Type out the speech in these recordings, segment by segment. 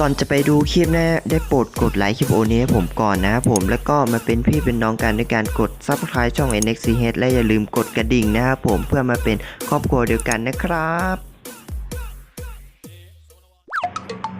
ก่อนจะไปดูคลิปนะได้โปรดกดไลค์คลิปโอนี้ให้ผมก่อนนะครับผมแล้วก็มาเป็นพี่เป็นน้องกันด้วยการกด subscribe ช่อง NXCH และอย่าลืมกดกระดิ่งนะครับผมเพื่อมาเป็นครอบครัวเดียวกันนะครับ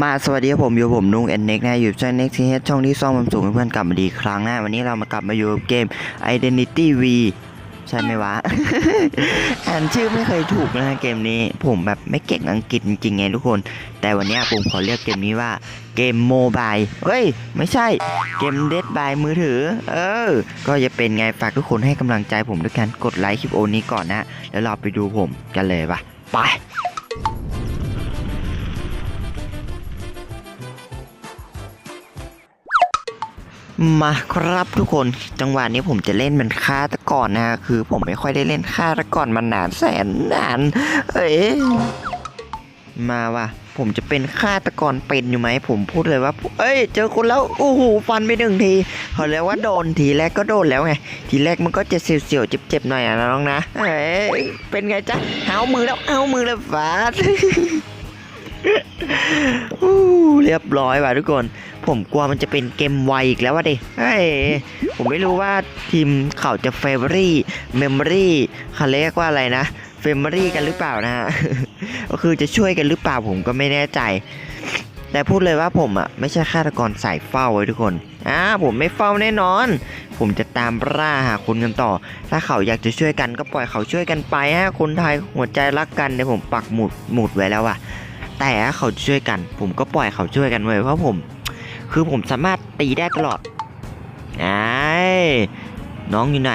มาสวัสดีครับผมอยู่ผมนุ้ง NX นะอยู่ช่อง NXCH ช่องที่ซ่อมความสูงเพื่อนกลับมาดีครั้งหนะวันนี้เรามากลับมาอยู่เกม Identity V ใช่ไหมวะ อ่านชื่อไม่เคยถูกนะเกมนี้ ผมแบบไม่เก่งอังกฤษจริงไงทุกคน แต่วันนี้ผมขอเรียกเกมนี้ว่าเกมโมบายเฮ้ย ไม่ใช่เกมเดดบายมือถือ เออ ก็จะเป็นไงฝากทุกคนให้กำลังใจผมด้วยการกดไลค์คลิปโอนี้ก่อนนะ แล้วเราไปดูผมกันเลยปะไป มาครับทุกคนจังหวะนี้ผมจะเล่นเป็นฆาตกรนะฮะคือผมไม่ค่อยได้เล่นฆาตกรมานานแสนนานเอ้ยมาว่ะผมจะเป็นฆาตกรเป็นอยู่ไหมผมพูดเลยว่า เอ้ย เจอคนแล้วโอ้โหฟันไปหนึ่งทีเขาเรียกว่าโดนทีแรกก็โดนแล้วไงทีแรกมันก็จะเสียวๆเจ็บๆหน่อยอะน้องนะเอ้ยเป็นไงจ๊ะเอามือแล้วเอามือแล้วฟาดเรียบร้อยว่ะทุกคน ผมกลัวมันจะเป็นเกมไวอีกแล้วว่ะดิเฮ้ยผมไม่รู้ว่าทีมเขาจะเฟเวอรี่เมมโมรี่เขาเรียกว่าอะไรนะเฟมโมรี่กันหรือเปล่านะฮะ ก็คือจะช่วยกันหรือเปล่าผมก็ไม่แน่ใจ แต่พูดเลยว่าผมอะไม่ใช่ฆาตกรสายเฝ้าไว้ทุกคน อ่าผมไม่เฝ้าแน่นอน ผมจะตามล่าหาคนกันต่อ ถ้าเขาอยากจะช่วยกันก็ปล่อยเขาช่วยกันไปฮะ คนไทยหัวใจรักกันเดี๋ยวผมปักหมุดหมุดไว้แล้วอะแต่ถ้าเขาช่วยกัน ผมก็ปล่อยเขาช่วยกันไว้เพราะผม คือผมสามารถตีได้ตลอดไอ้น้องอยู่ไหน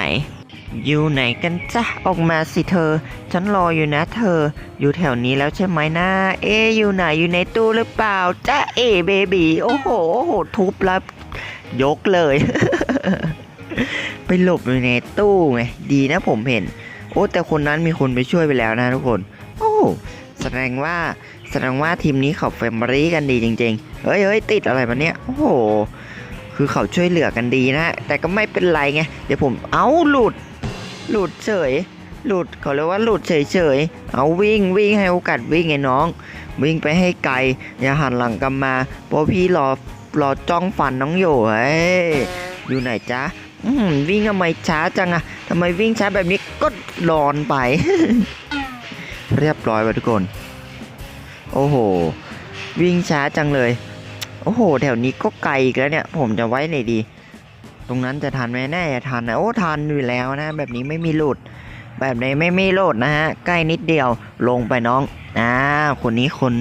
อยู่ไหนกันจ๊ะออกมาสิเธอ ฉันรออยู่นะเธอ อยู่แถวนี้แล้วใช่ไหมนะ เอ๊อยู่ไหนอยู่ในตู้หรือเปล่าจ๊ะเอเบบีโอ้โหโอ้โหทุบแล้วยกเลย ไปหลบอยู่ในตู้ไงดีนะผมเห็น โอ้แต่คนนั้นมีคนไปช่วยไปแล้วนะทุกคน โอ้ แสดงว่าแสดงว่าทีมนี้เขาเฟมบรีกันดีจริงๆ เฮ้ยเฮ้ยติดอะไรมาเนี่ย โอ้โห คือเขาช่วยเหลือกันดีนะ แต่ก็ไม่เป็นไรไง เดี๋ยวผม เอ้าหลุด หลุดเฉย หลุดเขาเรียกว่าหลุดเฉยเฉยๆเอาวิ่งวิ่งให้โอกาสวิ่งไงน้อง วิ่งไปให้ไกล อย่าหันหลังกลับมาเพราะพี่รอรอจ้องฟันน้องอยู่เฮ้ย อยู่ไหนจ๊ะอืมวิ่งทำไมช้าจังอะทำไมวิ่งช้าแบบนี้ก็รอนไป เรียบร้อยไปทุกคน โอ้โห วิ่งช้าจังเลย โอ้โห แถวนี้ก็ไกลอีกแล้วเนี่ย ผมจะไว้ไหนดี ตรงนั้นจะทันไหมแน่จะทันนะโอ้ทันอยู่แล้วนะ แบบนี้ไม่มีหลุด แบบนี้ไม่มีหลุดนะฮะ ใกล้นิดเดียว ลงไปน้อง อ่า คนนี้คน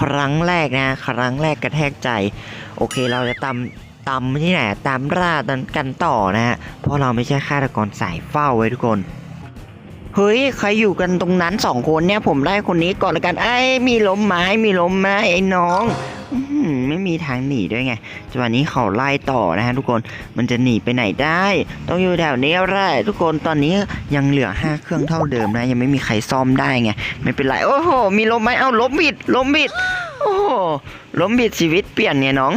ครั้งแรกนะ ครั้งแรกกระแทกใจ โอเค เราจะตามตามที่ไหนตามล่าตันกันต่อนะฮะ เพราะเราไม่ใช่ฆาตกรสายเฝ้าไว้ทุกคน เฮ้ยใครอยู่กันตรงนั้นสองคนเนี่ยผมไล่คนนี้ก่อนละกันไอ้มีล้มไม้มีล้มไม้ไอ้น้องไม่มีทางหนีด้วยไงจังหวะนี้เขาไล่ต่อนะฮะทุกคน มันจะหนีไปไหนได้ ต้องอยู่แถวนี้แหละทุกคน ตอนนี้ยังเหลือห้าเครื่องเท่าเดิมนะ ยังไม่มีใครซ่อมได้ไง ไม่เป็นไร โอ้โห มีล้มไหมเอ้าล้มบิดล้มบิด โอ้โหล้มบิดชีวิตเปลี่ยนเนี่ยน้อง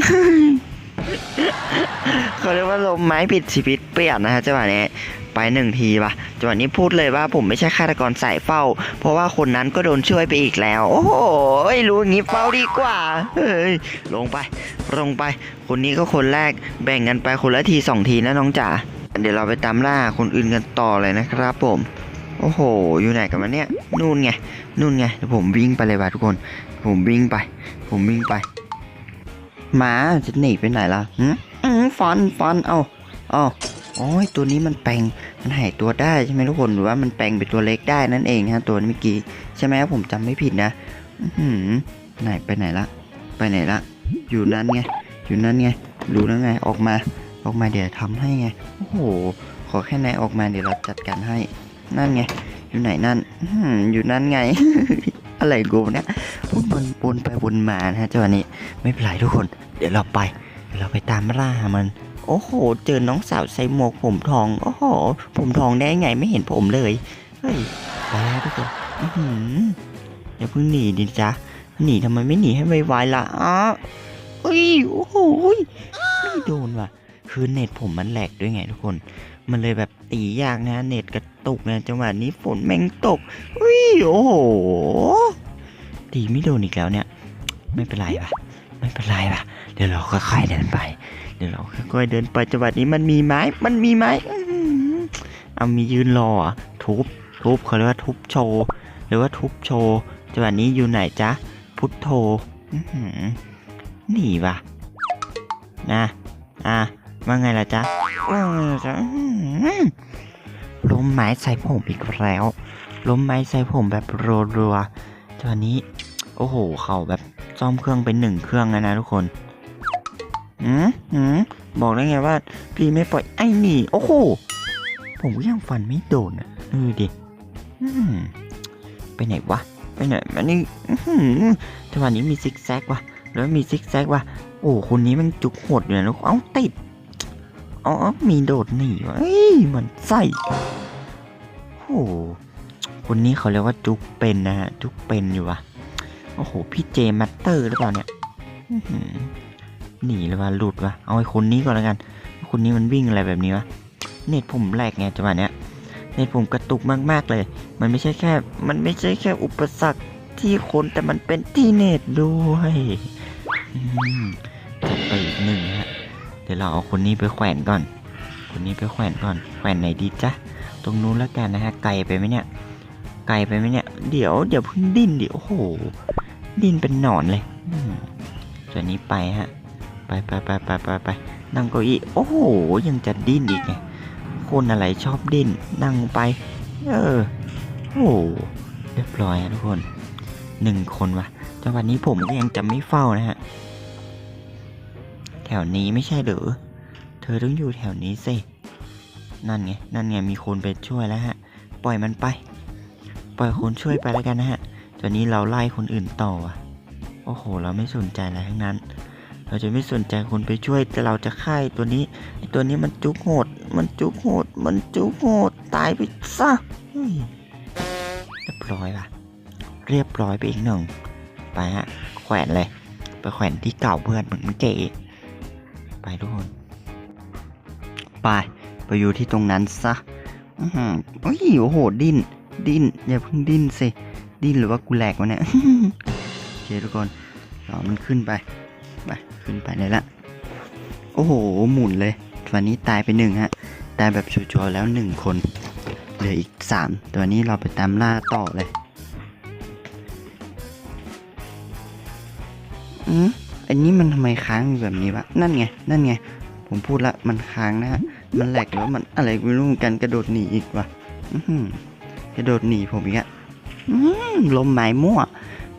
เขาเรียกว่าลมไม้ผิดชีวิตเปลี่ยนนะฮะจังหวะนี้ ไปหนึ่งทีป่ะจังหวะนี้พูดเลยว่าผมไม่ใช่ฆาตกรสายเฝ้า เพราะว่าคนนั้นก็โดนช่วยไปอีกแล้ว โอ้โหรู้อย่างนี้เฝ้าดีกว่า เฮ้ย ลงไป ลงไป คนนี้ก็คนแรก แบ่งกันไปคนละทีสองทีนะน้องจ๋า เดี๋ยวเราไปตามล่าคนอื่นกันต่อเลยนะครับผมโอ้โห อยู่ไหนกันวะเนี่ย นู่นไง นู่นไงเดี๋ยวผมวิ่งไปเลยว่ะทุกคน ผมวิ่งไป ผมวิ่งไป หมาจะหนีไปไหนล่ะหืมอืมฟันฟันเอาเอา โอ้ยตัวนี้มันแปลงมันหายตัวได้ใช่ไหมทุกคนหรือว่ามันแปลงเป็นตัวเล็กได้นั่นเองฮะตัวเมื่อกี้ใช่ไหมผมจำไม่ผิดนะอืไหนไปไหนละ ไปไหนละ อยู่นั่นไงอยู่นั่นไงรู้แล้วไงออกมาออกมาเดี๋ยวทำให้ไงโอ้โหขอแค่นายออกมาเดี๋ยวเราจัดการให้นั่นไงอยู่ไหนนั่นอืออยู่นั่นไง อะไรกูเนี่ยพูดวนวนไปวนมานะฮะจังหวะนี้ไม่เป็นไรทุกคน เดี๋ยวเราไปเดี๋ยวเราไปตามล่าหามัน โอ้โห เจอน้องสาวใส่หมวกผมทอง โอ้โห ผมทองได้ไงไม่เห็นผมเลย เฮ้ยไปแล้วทุกคนอย่าเพิ่งหนีดิจ๊ะหนีทำไมไม่หนีให้ไวๆล่ะอ๋อเอ้ย โอ้โหยไม่โดนว่ะ คือเน็ตผมมันแหลกด้วยไงทุกคน มันเลยแบบตียากนะ เน็ตกระตุกนะจังหวะนี้ฝนแม่งตกอุ้ย โอ้โห ตีไม่โดนอีกแล้วเนี่ย ไม่เป็นไรป่ะ ไม่เป็นไรป่ะ เดี๋ยวเราค่อยๆเดินไป เดี๋ยวเราค่อยเดินไปจังหวะนี้มันมีไม้มันมีไม้เอามียืนรอทุบทุบเขาเรียกว่าทุบโชว์หรือว่าทุบโชว์จังหวะนี้อยู่ไหนจ๊ะพุทโธหนีป่ะนะอะว่าไงล่ะจ๊ะเออจ๊ะอื้อหือล้มไม้ใส่ผมอีกแล้วล้มไม้ใส่ผมแบบรัวๆจังหวะนี้ โอ้โหเขาแบบซ่อมเครื่องเป็นหนึ่งเครื่องแล้วนะทุกคน อืมอืมบอกได้ไงว่า พี่ไม่ปล่อยไอ้หนี่ โอ้โห ผมก็ยังฟันไม่โดนอะดูดิอืมไปไหนวะ ไปไหนมันนี่จังหวะนี้มีซิกแซกวะแล้วมีซิกแซกวะโอ้คนนี้มันจุกหดอยู่นะลูกเอ้าติดอ๋อมีโดดหนีวะเอ้ยมันใส่โอ้คนนี้เขาเรียกว่าจุกเป็นนะฮะจุกเป็นอยู่วะโอ้โห พี่เจมัตเตอร์หรือเปล่าเนี่ยอื้อ หนีเลยว่าหลุดวะเอาไอ้คนนี้ก่อนแล้วกัน คนนี้มันวิ่งอะไรแบบนี้วะเน็ตผมแหลกไงจังหวะเนี้ยเน็ตผมกระตุกมากๆเลย มันไม่ใช่แค่ มันไม่ใช่แค่อุปสรรคที่คนแต่มันเป็นที่เน็ตด้วยอืมจัดไปอีกหนึ่งฮะเดี๋ยวเราเอาคนนี้ไปแขวนก่อน คนนี้ไปแขวนก่อน แขวนไหนดีจ๊ะตรงนู้นแล้วกันนะฮะไกลไปไหมเนี่ย ไกลไปไหมเนี่ย เดี๋ยวเดี๋ยวเพิ่งดิ้นดิโอ้โหดิ้นเป็นหนอนเลยอืมส่วนนี้ไปฮะ ไปไปไปไปไปไปนั่งเก้าอี้โอ้โหยังจะดิ้นอีกไงคนอะไรชอบดิ้นนั่งไป เออโอ้โหเรียบร้อยฮะทุกคนหนึ่งคนวะจังหวะนี้ผมก็ยังจะไม่เฝ้านะฮะแถวนี้ไม่ใช่หรือเธอต้องอยู่แถวนี้สินั่นไงนั่นไงมีคนไปช่วยแล้วฮะ ปล่อยมันไป ปล่อยคนช่วยไปแล้วกันนะฮะตอนนี้เราไล่คนอื่นต่ออะโอ้โห เราไม่สนใจอะไรทั้งนั้น เราจะไม่สนใจคนไปช่วย แต่เราจะฆ่าไอตัวนี้ไอตัวนี้มันจุกโหด มันจุกโหด มันจุกโหด ตายไปซะเรียบร้อยป่ะ เรียบร้อยไปอีกหนึ่ง ไปฮะ แขวนเลย ไปแขวนที่เก่าเพื่อนเหมือนเก๋ไปทุกคน ไปไปอยู่ที่ตรงนั้นซะอือหือโอ้ยโอ้โหดิ้น ดิ้น อย่าเพิ่งดิ้นสิ ดิ้นหรือว่ากูแหลกวะเนี่ยโอเคทุกคนเรามันขึ้นไป ไป ขึ้นไปเลยละ โอ้โห หมุนเลย ตัวนี้ตายไปหนึ่งฮะ ตายแบบชัวร์แล้วหนึ่งคน เหลืออีกสามตัวนี้เราไปตามล่าต่อเลยอืมอันนี้มันทำไมค้างอยู่แบบนี้วะ นั่นไง นั่นไง ผมพูดละ มันค้างนะฮะ มันแหลกแล้วมันอะไรไม่รู้เหมือนกันกระโดดหนีอีกวะกระโดดหนีผมอีกอะอื้อลมไม้มั่ว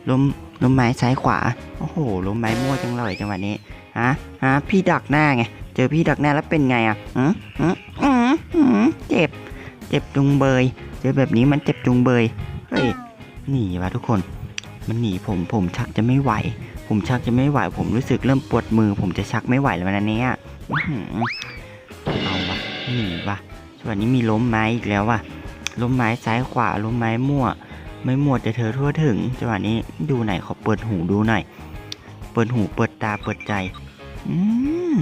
ลม ล้มไม้ซ้ายขวา โอ้โหล้มไม้มั่วจังเลยจังหวะนี้ ฮะ ฮะ พี่ดักหน้าไง เจอพี่ดักหน้าแล้วเป็นไงอะอืมอืมอืมอืมเจ็บ เจ็บจุงเบย เจอแบบนี้มันเจ็บจุงเบย เฮ้ย หนีวะทุกคน มันหนีผม ผมชักจะไม่ไหว ผมชักจะไม่ไหว ผมรู้สึกเริ่มปวดมือ ผมจะชักไม่ไหวแล้วนะเนี่ยอื้อหือเอาวะหนีวะส่วนนี้มีล้มไม้อีกแล้ววะล้มไม้ซ้ายขวาล้มไม้มั่ว ไม่หมดแต่เธอทั่วถึงจังหวะนี้ดูหน่อยขอเปิดหูดูหน่อย เปิดหูเปิดตาเปิดใจ อืม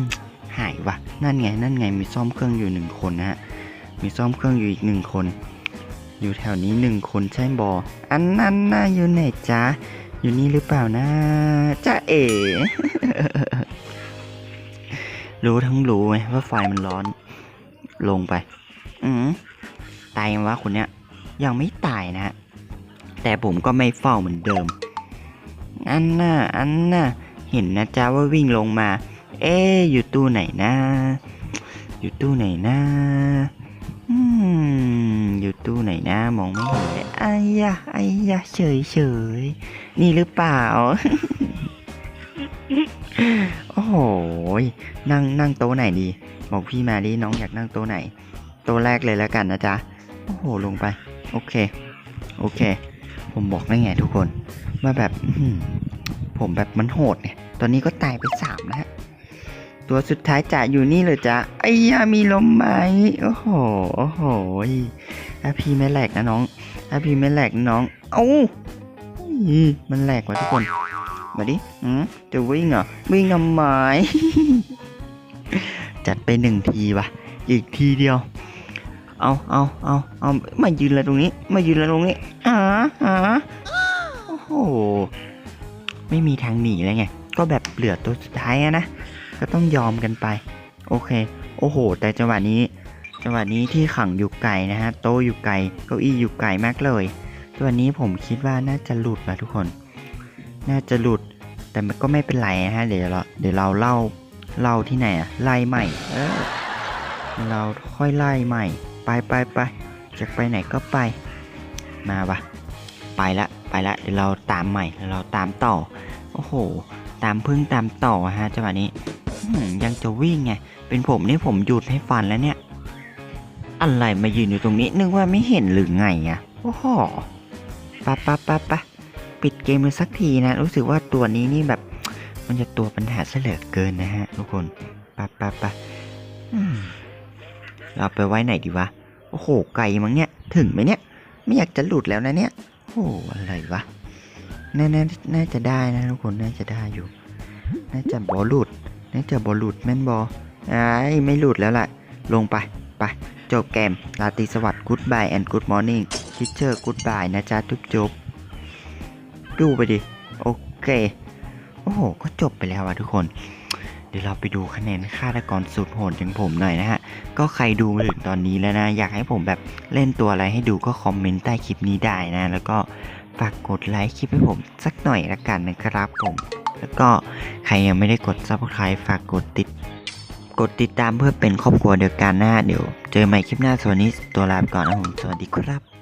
หายวะนั่นไงนั่นไงมีซ่อมเครื่องอยู่หนึ่งคนนะฮะมีซ่อมเครื่องอยู่อีกหนึ่งคน อยู่แถวนี้หนึ่งคนใช่บออันนั้นน่าอยู่ไหนจ๊ะอยู่นี่หรือเปล่านะจ้าเอ๋รู้ทั้งรู้ไหมว่าไฟมันร้อน ลงไป อืมตายยังวะคนเนี้ยยังไม่ตายนะฮะ แต่ผมก็ไม่เฝ้าเหมือนเดิม อันน่ะอันน่ะเห็นนะจ๊ะว่าวิ่งลงมา เอ๊อยู่ตู้ไหนนะ อยู่ตู้ไหนนะอืมอยู่ตู้ไหนนะมองไม่เห็นเลยไอ้ยะไอ้ยะเฉยเฉยนี่หรือเปล่า โอ้โหนั่งนั่งโต๊ะไหนดี บอกพี่มาดิน้องอยากนั่งโต๊ะไหน โต๊ะแรกเลยแล้วกันนะจ๊ะ โอ้โหลงไป โอเค โอเค ผมบอกได้ไงทุกคนว่าแบบผมแบบมันโหดเนี่ย ตอนนี้ก็ตายไปสามแล้วฮะ ตัวสุดท้ายจะอยู่นี่เลยจ้ะไอ้ยามีลมไหมโอ้โห โอ้โหถ้าพีไม่แหลกนะน้องถ้าพีไม่แหลกน้อง เอ้ามันแหลกว่ะทุกคน มาดิจะวิ่งเหรอ วิ่งทำไมจัดไปหนึ่งทีว่ะ อีกทีเดียว เอาเอาเอาเอามายืนอะไรตรงนี้ มายืนอะไรตรงนี้อ่าอ่าโอ้โห ไม่มีทางหนีเลยไง ก็แบบเหลือตัวสุดท้ายนะ ก็ต้องยอมกันไป โอเค โอ้โห แต่จังหวะนี้ จังหวะนี้ที่ขังอยู่ไกลนะฮะ โต๊ะอยู่ไกลเก้าอี้อยู่ไกลมากเลย ตัวนี้ผมคิดว่าน่าจะหลุดนะทุกคน น่าจะหลุด แต่มันก็ไม่เป็นไรนะฮะ เดี๋ยวเรา เดี๋ยวเราเล่า เล่าที่ไหนอะไล่ใหม่ เออเราค่อยไล่ใหม่ ไปไปไปจะไปไหนก็ไป มาปะไปละไปละเดี๋ยวเราตามใหม่เดี๋ยวเราตามต่อ โอ้โห ตามพึ่งตามต่อฮะจังหวะนี้ยังจะวิ่งไง เป็นผมนี่ผมหยุดให้ฟันแล้วเนี่ย อะไรมายืนอยู่ตรงนี้ นึกว่าไม่เห็นหรือไงอะโอ้โหปะปะปะปะปิดเกมเลยสักทีนะ รู้สึกว่าตัวนี้นี่แบบ มันจะตัวปัญหาเสลือเกินนะฮะทุกคนปะปะปะเราไปไว้ไหนดีวะ โอ้โห ไกลมั้งเนี่ย ถึงไหมเนี่ย ไม่อยากจะหลุดแล้วนะเนี่ย โอ้โหอะไรวะน่าน่า น่าจะได้นะทุกคน น่าจะได้อยู่ น่าจะบอหลุด น่าจะบอหลุดแม่นบอไอ้ไม่หลุดแล้วล่ะ ลงไป ไป จบเกมราตรีสวัสดิ์ goodbye and good morning teacher goodbye นะจ๊ะทุกจบ ดูไปดิ โอเค โอ้โห ก็จบไปแล้วอะทุกคน เดี๋ยวเราไปดูคะแนนฆาตกรสุดโหดอย่างผมหน่อยนะฮะ ก็ใครดูมาถึงตอนนี้แล้วนะ อยากให้ผมแบบเล่นตัวอะไรให้ดูก็คอมเมนต์ใต้คลิปนี้ได้นะ แล้วก็ฝากกดไลค์คลิปให้ผมสักหน่อยละกันนะครับผม แล้วก็ใครยังไม่ได้กด subscribe ฝากกดติด กดติดตามเพื่อเป็นครอบครัวเดียวกันนะฮะ เดี๋ยวเจอใหม่คลิปหน้าสวัสดีตัวลาไปก่อนนะผม สวัสดีครับ